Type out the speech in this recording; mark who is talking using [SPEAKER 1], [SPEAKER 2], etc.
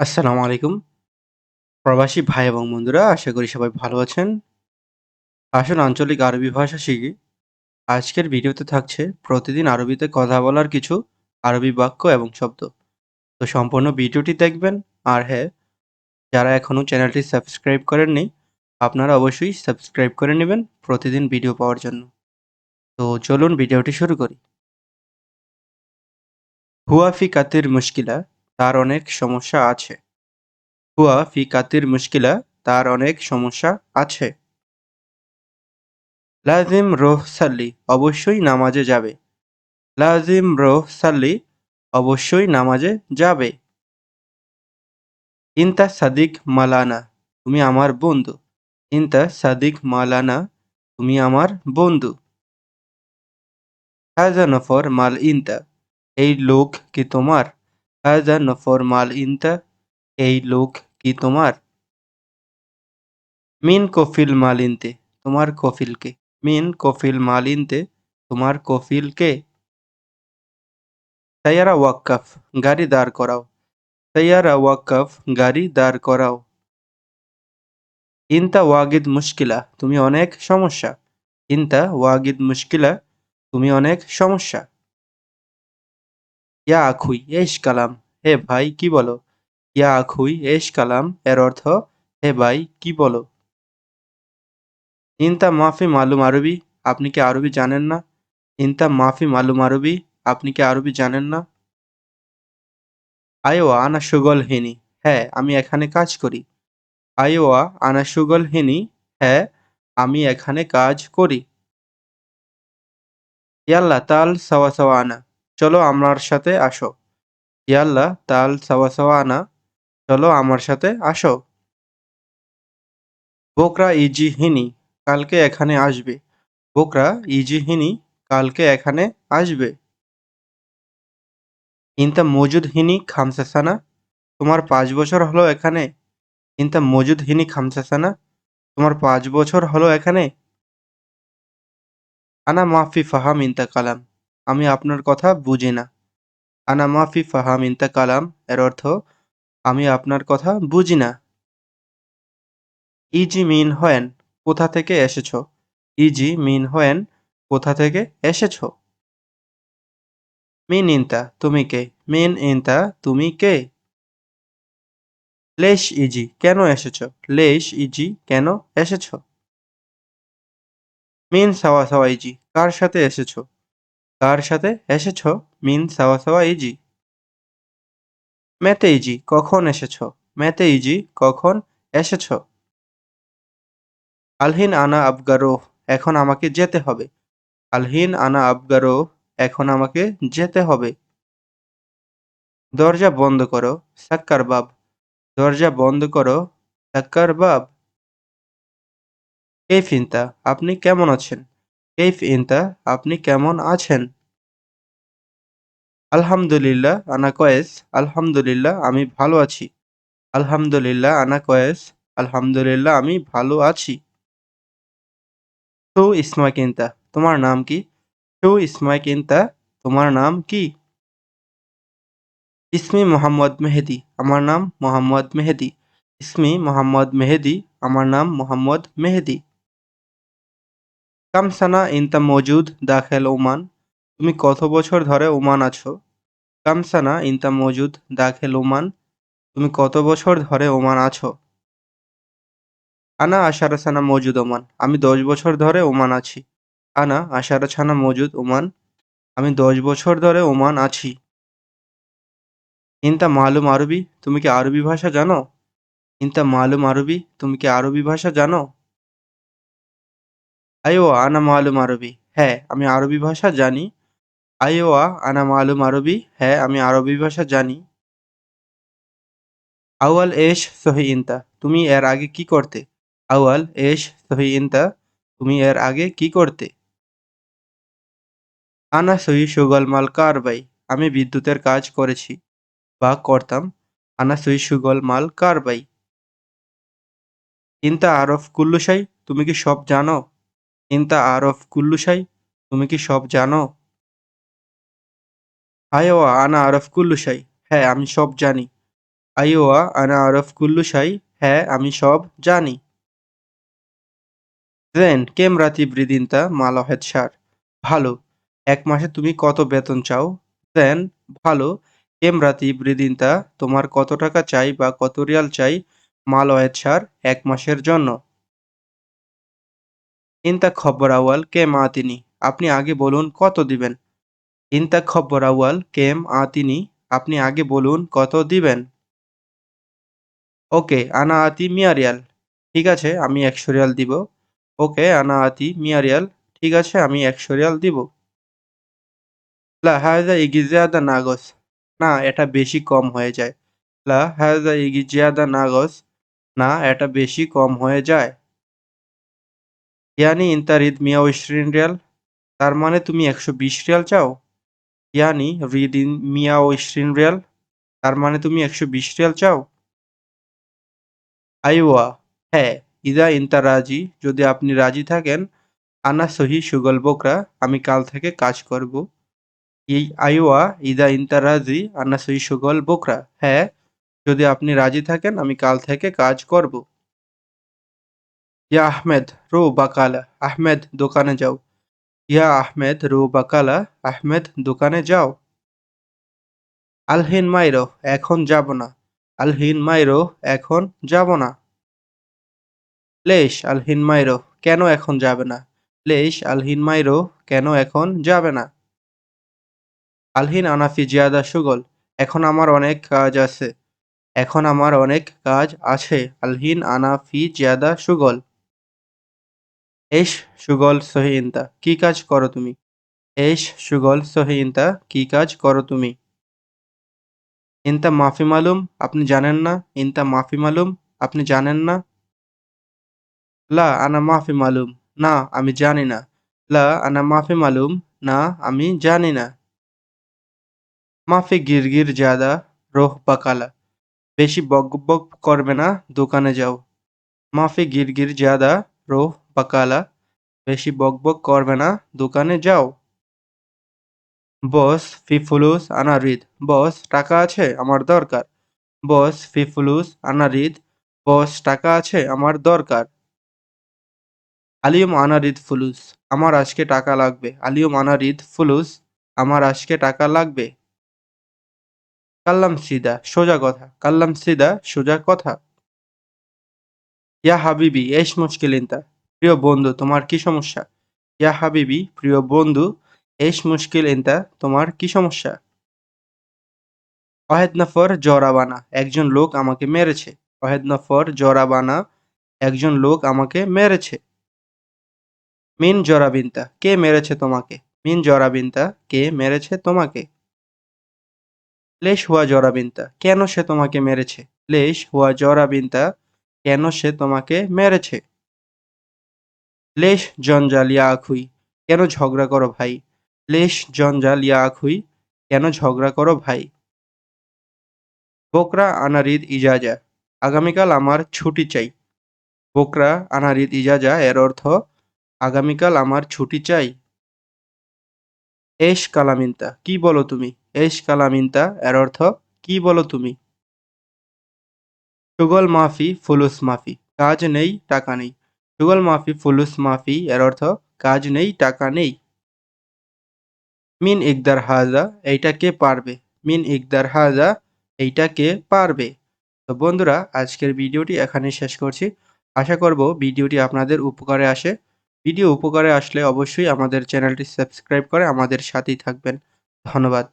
[SPEAKER 1] আসসালামু আলাইকুম। প্রবাসী ভাই এবং বন্ধুরা আশা করি সবাই ভালো আছেন। আসুন আঞ্চলিক আরবি ভাষা শিখি। আজকের ভিডিওতে থাকছে প্রতিদিন আরবিতে কথা বলার কিছু আরবি বাক্য এবং শব্দ। তো সম্পূর্ণ ভিডিওটি দেখবেন। আর হ্যাঁ, যারা এখনও চ্যানেলটি সাবস্ক্রাইব করেননি, আপনারা অবশ্যই সাবস্ক্রাইব করে নেবেন প্রতিদিন ভিডিও পাওয়ার জন্য। তো চলুন ভিডিওটি শুরু করি। হুয়া ফি কাতির মুশকিলা তার অনেক সমস্যা আছে। হুয়া ফি কাতির মুশকিলা তার অনেক সমস্যা আছে। লাজিম রোহ সাল্লি অবশ্যই নামাজে যাবে। লাজিম রোহ সাল্লি অবশ্যই নামাজে যাবে। ইনতা সাদিক মালানা, তুমি আমার বন্ধু। ইনতা সাদিক মালানা, তুমি আমার বন্ধু। হাজা নফর মাল ইনতা, এই লোক কি তোমার? হাজা নফর মাল ইনতা, এই লোক কি তোমার? মিন কফিল মাল ইনতে, তোমার কফিলকে। মিন কফিল মাল ইনতে, তোমার কফিলকে। সাইয়ারা ওয়াক্কাফ, গাড়ি দাঁড় করাও। সাইয়ারা ওয়াক্কাফ, গাড়ি দাঁড় করাও। ইনতা ওয়াগিদ মুশকিলা, তুমি অনেক সমস্যা। ইনতা ওয়াগিদ মুশকিলা, তুমি অনেক সমস্যা। ইয়া আখুই এশ কালাম হে ভাই, কি বলো? ইয়া আখুই এশ কালাম, এর অর্থ, হে ভাই, কি বলো? ইনতা মাফি মালুম আরবি, আপনি কি আরবি জানেন না? ইনতা মাফি মালুম আরবি, আপনি কি আরবি জানেন না? আইওয়া আনা সুগল হিনি হ্যাঁ আমি এখানে কাজ করি। আইওয়া আনা সুগল হিনি হ্যাঁ আমি এখানে কাজ করি। ইয়াল্লা তাল সাওয়া সাওয়া আনা চলো আমার সাথে আসো। ইয়াল্লা, তাল, সাওয়া সাওয়া, আনা চলো আমার সাথে আসো। বোকরা ইজি হিনি, কালকে এখানে আসবে। বোকরা ইজি হিনি, কালকে এখানে আসবে। ইনতা মজুদ হিনি খামসা সানা তোমার পাঁচ বছর হলো এখানে। ইনতা মজুদ হিনি খামসা সানা তোমার পাঁচ বছর হলো এখানে। আনা মাফি ফাহাম ইনতা কালাম আমি আপনার কথা বুঝি না। আনা মাফি ফাহাম ইনতা কালাম, এর অর্থ, আমি আপনার কথা বুঝি না। ইজি মিন হয়েন, কোথা থেকে এসেছ? ইজি মিন হয়েন, কোথা থেকে এসেছ? মিন ইন্তা, তুমি কে? মিন ইন্তা, তুমি কে? লেশ ইজি কেন এসেছ? লেশ ইজি কেন এসেছ? মিন সাওয়া সাওয়া ইজি কার সাথে এসেছ? কার সাথে এসেছ? মিন সাওয়া সাওয়া ইজি মেতে ইজি, কখন এসেছ? মেতে ইজি, কখন এসেছ? আলহিন আনা আবগারোহ এখন আমাকে যেতে হবে। আলহিন আনা আবগারোহ এখন আমাকে যেতে হবে। দরজা বন্ধ করো, সাক্কার বাব দরজা বন্ধ করো, সাক্কার বাব কেইফ ইনতা আপনি কেমন আছেন? কেইফ ইনতা আপনি কেমন আছেন? আলহামদুলিল্লাহ আনা কয়েস আলহামদুলিল্লাহ, আমি ভালো আছি। আলহামদুলিল্লাহ আনা কয়েস আলহামদুলিল্লাহ, আমি ভালো আছি। শু ইসমা কিনতা তোমার নাম কি? শু ইসমা কিনতা তোমার নাম কি? ইসমি মোহাম্মদ মেহেদি, আমার নাম মোহাম্মদ মেহেদি। ইসমি মোহাম্মদ মেহেদি, আমার নাম মোহাম্মদ মেহেদি। কাম সানা ইনতা মজুদ দাখেল ওমান তুমি কত বছর ধরে ওমান আছো? কাম সানা ইনতা মজুদ দাখেল ওমান তুমি কত বছর ধরে ওমান আছো? আনা আশারা সানা মজুদ ওমান আমি দশ বছর ধরে ওমান আছি। আনা আশারা ছানা মজুদ ওমান আমি দশ বছর ধরে ওমান আছি। ইনতা মালুম আরবি, তুমি কি আরবি ভাষা জানো? ইনতা মালুম আরবি, তুমি কি আরবি ভাষা জানো? আইওয়া আনা মালুম আরবি হ্যাঁ আমি আরবি ভাষা জানি। আইওয়া আনা মালুম আরবি হ্যাঁ আমি আরবি ভাষা জানি। আউয়াল এশ সহি ইনতা, তুমি এর আগে কি করতে? আউয়াল এশ সহি ইনতা, তুমি এর আগে কি করতে? আনা সহি সুগল মাল কারবাই আমি বিদ্যুতের কাজ করেছি বা করতাম। আনা সহি সুগল মাল কারবাই ইনতা আরফ কুল্লুশাই তুমি কি সব জানো? ইনতা আরফ কুল্লুশাই, তুমি কি সব জানো? আইওয়া আনা আরফ কুল্লুশাই হ্যাঁ আমি সব জানি। আইওয়া আনা আরফ কুল্লু শাই হ্যাঁ আমি সব জানি দেন কেম রাতি ব্রিদিনতা মালহেদ সার ভালো, এক মাসে তুমি কত বেতন চাও দেন ভালো, কেম রাতি ব্রিদিনতা তোমার কত টাকা চাই বা কত রিয়াল চাই মালহেদ সার, এক মাসের জন্য ইনতা খব্বর আওয়াল কেম আতিনি আপনি আগে বলুন কত দিবেন? ইনতা খব্বর আওয়াল কেম আতিনি আপনি আগে বলুন কত দিবেন? ওকে আনা আতি মিয়া রিয়াল ঠিক আছে, আমি একশো রিয়াল দিব। ওকে আনা আতি মিয়া রিয়াল ঠিক আছে, আমি একশো রিয়াল দিব। লা হায়দা ইগি জিয়াদা নাগস। না, এটা বেশি কম হয়ে যায়। লা হায়দা ইগি জিয়াদা নাগস। না, এটা বেশি কম হয়ে যায়। ইয়ানি ইন্তারিদ মিয়া ইশরিন রিয়াল, তার মানে তুমি একশো বিশ রিয়াল চাও? ইয়ানি রিদ ইন মিয়া ইশরিন রিয়াল, তার মানে তুমি একশো বিশ রিয়াল চাও? আইওয়া হ্যাঁ ইদা ইন্তা রাজি, যদি আপনি রাজি থাকেন, আনা সহি সুগল বোকরা, আমি কাল থেকে কাজ করব। এই আইওয়া, ইদা ইন্তা রাজি, আনা সহি সুগল বোকরা হ্যাঁ যদি আপনি রাজি থাকেন, আমি কাল থেকে কাজ করব। ইয়া আহমেদ, রো বাকালা, আহমেদ দোকানে যাও। ইয়া আহমেদ, রো বাকালা, আহমেদ দোকানে যাও। আলহিন মাইরো, এখন যাব না। আলহিন মাইরো, এখন যাব না। লেশ আলহিন মাইরো, কেন এখন যাবে না? লেশ আলহিন মাইরো, কেন এখন যাবে না? আলহিন, আনাফি, জিয়াদা, সুগল, এখন আমার অনেক কাজ আছে। এখন আমার অনেক কাজ আছে। আলহিন, আনাফি, জিয়াদা, সুগল। এস সুগল সহিইন্তা কি কাজ করো তুমি? এস সুগল সহিইন্তা কি কাজ করো তুমি? ইনতা মাফি মালুম, আপনি জানেন না? ইনতা মাফি মালুম, আপনি জানেন না? লা, আনা মাফি মালুম, না, আমি জানি না। লা, আনা মাফি মালুম, না, আমি জানি না। মাফি গিরগির জাদা, রোহ বাকালা বেশি বক বক করবে না, দোকানে যাও। মাফি গিরগির জাদা, রোহ বাকালা, বেশি বক বক করবে না, দোকানে যাও। বস ফি ফুলুস আনা বস, টাকা আছে আমার দরকার। বস ফি ফুলুস আনা বস, টাকা আছে আমার দরকার। আলিয়ম, আনারিদ, ফুলুস, আমার আজকে টাকা লাগবে। আলিয়ম, আনারিদ, ফুলুস, আমার আজকে টাকা লাগবে। কাল্লাম, সিদা, সোজা কথা। কাল্লাম, সিদা, সোজা কথা। ইয়া হাবিবি, এস মুশকিল ইন্তা প্রিয় বন্ধু, তোমার কি সমস্যা? ইয়া হাবিবি, প্রিয় বন্ধু, এস মুশকিল ইন্তা তোমার কি সমস্যা? অহেদ নফর জরাবানা, একজন লোক আমাকে মেরেছে। অহেদ নফর জরাবানা, একজন লোক আমাকে মেরেছে। মিন জরাবিনতা, কে মেরেছে তোমাকে? মিন জরাবিনতা, কে মেরেছে তোমাকে? লেশ হুয়া জরাবিনতা, কেন সে তোমাকে মেরেছে? লেশ হুয়া জরাবিনতা, কেন সে তোমাকে মেরেছে? লেশ জঞ্জাল ইয়া আখুই কেন ঝগড়া করো ভাই? লেশ জঞ্জাল ইয়া আখুই কেন ঝগড়া করো ভাই? বোকরা আনারিদ ইজাজা, আগামীকাল আমার ছুটি চাই। বোকরা আনারিদ ইজাজা এর অর্থ, আগামীকাল আমার ছুটি চাই। এশ কালামিনতা, কি বলো তুমি? এশ কালামিনতা এর অর্থ, কি বলো তুমি? সুগল মাফি, ফুলুস মাফি, কাজ নেই, টাকা নেই। সুগল মাফি, ফুলুস মাফি, এর অর্থ কাজ নেই, টাকা নেই। মিন ইকদার হাজা এইটা কে পারবে। মিন ইকদার হাজা এইটা কে পারবে। তো বন্ধুরা, আজকের ভিডিওটি এখানে শেষ করছি। আশা করব ভিডিওটি আপনাদের উপকারে আসে। ভিডিও উপকারে আসলে অবশ্যই আমাদের চ্যানেলটি সাবস্ক্রাইব করে আমাদের সাথেই থাকবেন। ধন্যবাদ।